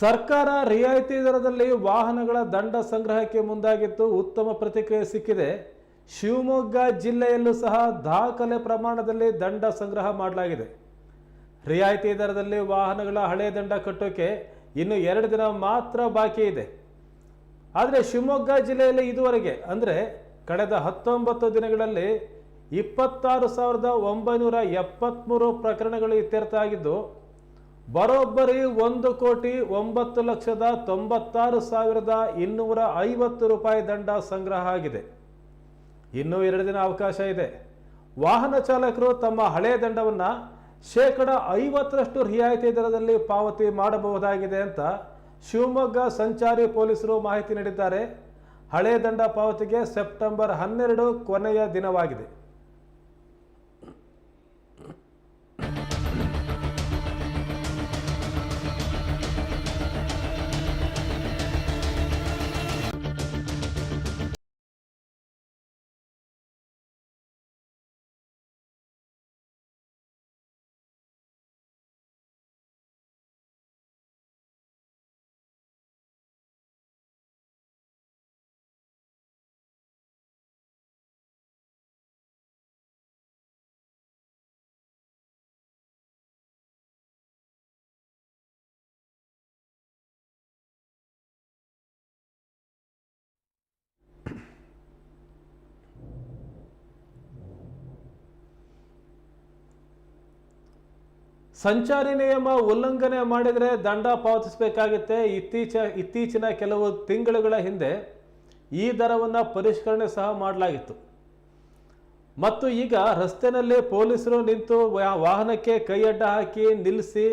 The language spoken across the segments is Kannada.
ಸರ್ಕಾರ ರಿಯಾಯಿತಿ ದರದಲ್ಲಿ ವಾಹನಗಳ ದಂಡ ಸಂಗ್ರಹಕ್ಕೆ ಮುಂದಾಗಿತ್ತು. ಉತ್ತಮ ಪ್ರತಿಕ್ರಿಯೆ ಸಿಕ್ಕಿದೆ. ಶಿವಮೊಗ್ಗ ಜಿಲ್ಲೆಯಲ್ಲೂ ಸಹ ದಾಖಲೆ ಪ್ರಮಾಣದಲ್ಲಿ ದಂಡ ಸಂಗ್ರಹ ಮಾಡಲಾಗಿದೆ. ರಿಯಾಯಿತಿ ದರದಲ್ಲಿ ವಾಹನಗಳ ಹಳೆ ದಂಡ ಕಟ್ಟೋಕೆ ಇನ್ನು ಎರಡು ದಿನ ಮಾತ್ರ ಬಾಕಿ ಇದೆ. ಆದರೆ ಶಿವಮೊಗ್ಗ ಜಿಲ್ಲೆಯಲ್ಲಿ ಇದುವರೆಗೆ, ಅಂದರೆ ಕಳೆದ ಹತ್ತೊಂಬತ್ತು ದಿನಗಳಲ್ಲಿ ಇಪ್ಪತ್ತಾರು ಸಾವಿರದ ಒಂಬೈನೂರ ಎಪ್ಪತ್ತ್ಮೂರು ಪ್ರಕರಣಗಳು ಇತ್ಯರ್ಥ ಆಗಿದ್ದು ಬರೋಬ್ಬರಿ ಒಂದು ಕೋಟಿ ಒಂಬತ್ತು ಲಕ್ಷದ ತೊಂಬತ್ತಾರು ಸಾವಿರದ ಇನ್ನೂರ ಐವತ್ತು ರೂಪಾಯಿ ದಂಡ ಸಂಗ್ರಹ ಆಗಿದೆ. ಇನ್ನೂ ಎರಡು ದಿನ ಅವಕಾಶ ಇದೆ. ವಾಹನ ಚಾಲಕರು ತಮ್ಮ ಹಳೆಯ ದಂಡವನ್ನು ಶೇಕಡ ಐವತ್ತರಷ್ಟು ರಿಯಾಯಿತಿ ದರದಲ್ಲಿ ಪಾವತಿ ಮಾಡಬಹುದಾಗಿದೆ ಅಂತ ಶಿವಮೊಗ್ಗ ಸಂಚಾರಿ ಪೊಲೀಸರು ಮಾಹಿತಿ ನೀಡಿದ್ದಾರೆ. ಹಳೆ ದಂಡ ಪಾವತಿಗೆ ಸೆಪ್ಟೆಂಬರ್ ಹನ್ನೆರಡು ಕೊನೆಯ ದಿನವಾಗಿದೆ. ಸಂಚಾರಿ ನಿಯಮ ಉಲ್ಲಂಘನೆ ಮಾಡಿದರೆ ದಂಡ ಪಾವತಿಸಬೇಕಾಗುತ್ತೆ. ಇತ್ತೀಚ, ಇತ್ತೀಚಿನ ಕೆಲವು ತಿಂಗಳುಗಳ ಹಿಂದೆ ಈ ದರವನ್ನು ಪರಿಷ್ಕರಣೆ ಸಹ ಮಾಡಲಾಗಿತ್ತು. ಮತ್ತು ಈಗ ರಸ್ತೆಯಲ್ಲಿ ಪೊಲೀಸರು ನಿಂತು ವಾಹನಕ್ಕೆ ಕೈ ಅಡ್ಡ ಹಾಕಿ ನಿಲ್ಲಿಸಿ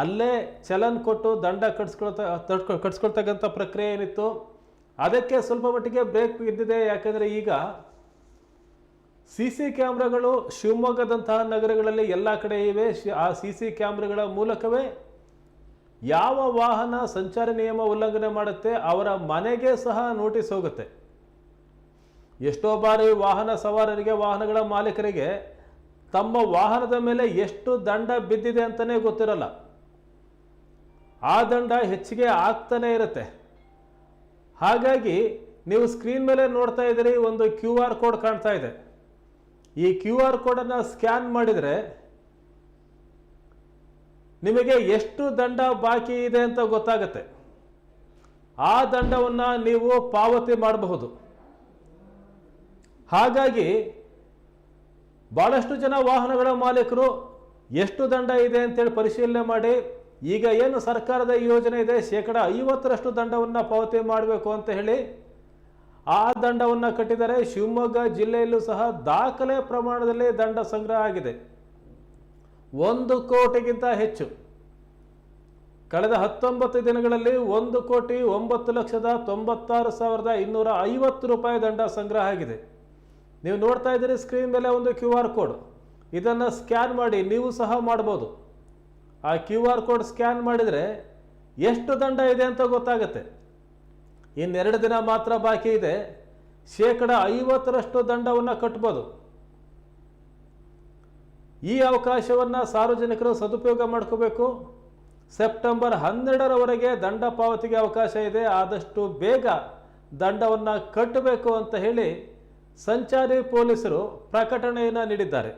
ಅಲ್ಲೇ ಚಲನ್ ಕೊಟ್ಟು ದಂಡ ಕಟ್ಸ್ಕೊಳ್ತಾ ಕಟ್ಸ್ಕೊಳ್ತಕ್ಕಂಥ ಪ್ರಕ್ರಿಯೆ ಏನಿತ್ತು. ಅದಕ್ಕೆ ಸ್ವಲ್ಪ ಮಟ್ಟಿಗೆ ಬ್ರೇಕ್ ಇದ್ದಿದೆ. ಯಾಕಂದರೆ ಈಗ ಸಿ ಸಿ ಕ್ಯಾಮ್ರಾಗಳು ಶಿವಮೊಗ್ಗದಂತಹ ನಗರಗಳಲ್ಲಿ ಎಲ್ಲ ಕಡೆ ಇವೆ. ಆ ಸಿ ಸಿ ಕ್ಯಾಮ್ರಾಗಳ ಮೂಲಕವೇ ಯಾವ ವಾಹನ ಸಂಚಾರ ನಿಯಮ ಉಲ್ಲಂಘನೆ ಮಾಡುತ್ತೆ ಅವರ ಮನೆಗೆ ಸಹ ನೋಟಿಸ್ ಹೋಗುತ್ತೆ. ಎಷ್ಟೋ ಬಾರಿ ವಾಹನ ಸವಾರರಿಗೆ, ವಾಹನಗಳ ಮಾಲೀಕರಿಗೆ ತಮ್ಮ ವಾಹನದ ಮೇಲೆ ಎಷ್ಟು ದಂಡ ಬಿದ್ದಿದೆ ಅಂತಲೇ ಗೊತ್ತಿರಲ್ಲ. ಆ ದಂಡ ಹೆಚ್ಚಿಗೆ ಆಗ್ತಾನೆ ಇರುತ್ತೆ. ಹಾಗಾಗಿ ನೀವು ಸ್ಕ್ರೀನ್ ಮೇಲೆ ನೋಡ್ತಾ ಇದ್ದೀರಿ, ಒಂದು ಕ್ಯೂ ಆರ್ ಕೋಡ್ ಕಾಣ್ತಾ ಇದೆ. ಈ ಕ್ಯೂ ಆರ್ ಕೋಡನ್ನು ಸ್ಕ್ಯಾನ್ ಮಾಡಿದರೆ ನಿಮಗೆ ಎಷ್ಟು ದಂಡ ಬಾಕಿ ಇದೆ ಅಂತ ಗೊತ್ತಾಗುತ್ತೆ. ಆ ದಂಡವನ್ನು ನೀವು ಪಾವತಿ ಮಾಡಬಹುದು. ಹಾಗಾಗಿ ಭಾಳಷ್ಟು ಜನ ವಾಹನಗಳ ಮಾಲೀಕರು ಎಷ್ಟು ದಂಡ ಇದೆ ಅಂತೇಳಿ ಪರಿಶೀಲನೆ ಮಾಡಿ, ಈಗ ಏನು ಸರ್ಕಾರದ ಯೋಜನೆ ಇದೆ, ಶೇಕಡ ಐವತ್ತರಷ್ಟು ದಂಡವನ್ನು ಪಾವತಿ ಮಾಡಬೇಕು ಅಂತ ಹೇಳಿ ಆ ದಂಡವನ್ನು ಕಟ್ಟಿದರೆ ಶಿವಮೊಗ್ಗ ಜಿಲ್ಲೆಯಲ್ಲೂ ಸಹ ದಾಖಲೆ ಪ್ರಮಾಣದಲ್ಲಿ ದಂಡ ಸಂಗ್ರಹ ಆಗಿದೆ. ಒಂದು ಕೋಟಿಗಿಂತ ಹೆಚ್ಚು. ಕಳೆದ ಹತ್ತೊಂಬತ್ತು ದಿನಗಳಲ್ಲಿ ಒಂದು ಕೋಟಿ ಒಂಬತ್ತು ಲಕ್ಷದ ತೊಂಬತ್ತಾರು ಸಾವಿರದ ಇನ್ನೂರ ಐವತ್ತು ರೂಪಾಯಿ ದಂಡ ಸಂಗ್ರಹ ಆಗಿದೆ. ನೀವು ನೋಡ್ತಾ ಇದ್ದೀರಿ ಸ್ಕ್ರೀನ್ ಮೇಲೆ ಒಂದು ಕ್ಯೂ ಆರ್ ಕೋಡ್. ಇದನ್ನು ಸ್ಕ್ಯಾನ್ ಮಾಡಿ ನೀವು ಸಹ ಮಾಡ್ಬೋದು. ಆ ಕ್ಯೂ ಆರ್ ಕೋಡ್ ಸ್ಕ್ಯಾನ್ ಮಾಡಿದರೆ ಎಷ್ಟು ದಂಡ ಇದೆ ಅಂತ ಗೊತ್ತಾಗುತ್ತೆ. ಇನ್ನೆರಡು ದಿನ ಮಾತ್ರ ಬಾಕಿ ಇದೆ. ಶೇಕಡ ಐವತ್ತರಷ್ಟು ದಂಡವನ್ನು ಕಟ್ಬೋದು. ಈ ಅವಕಾಶವನ್ನು ಸಾರ್ವಜನಿಕರು ಸದುಪಯೋಗ ಮಾಡ್ಕೋಬೇಕು. ಸೆಪ್ಟೆಂಬರ್ ಹನ್ನೆರಡರವರೆಗೆ ದಂಡ ಪಾವತಿಗೆ ಅವಕಾಶ ಇದೆ. ಆದಷ್ಟು ಬೇಗ ದಂಡವನ್ನು ಕಟ್ಟಬೇಕು ಅಂತ ಹೇಳಿ ಸಂಚಾರಿ ಪೊಲೀಸರು ಪ್ರಕಟಣೆಯನ್ನು ನೀಡಿದ್ದಾರೆ.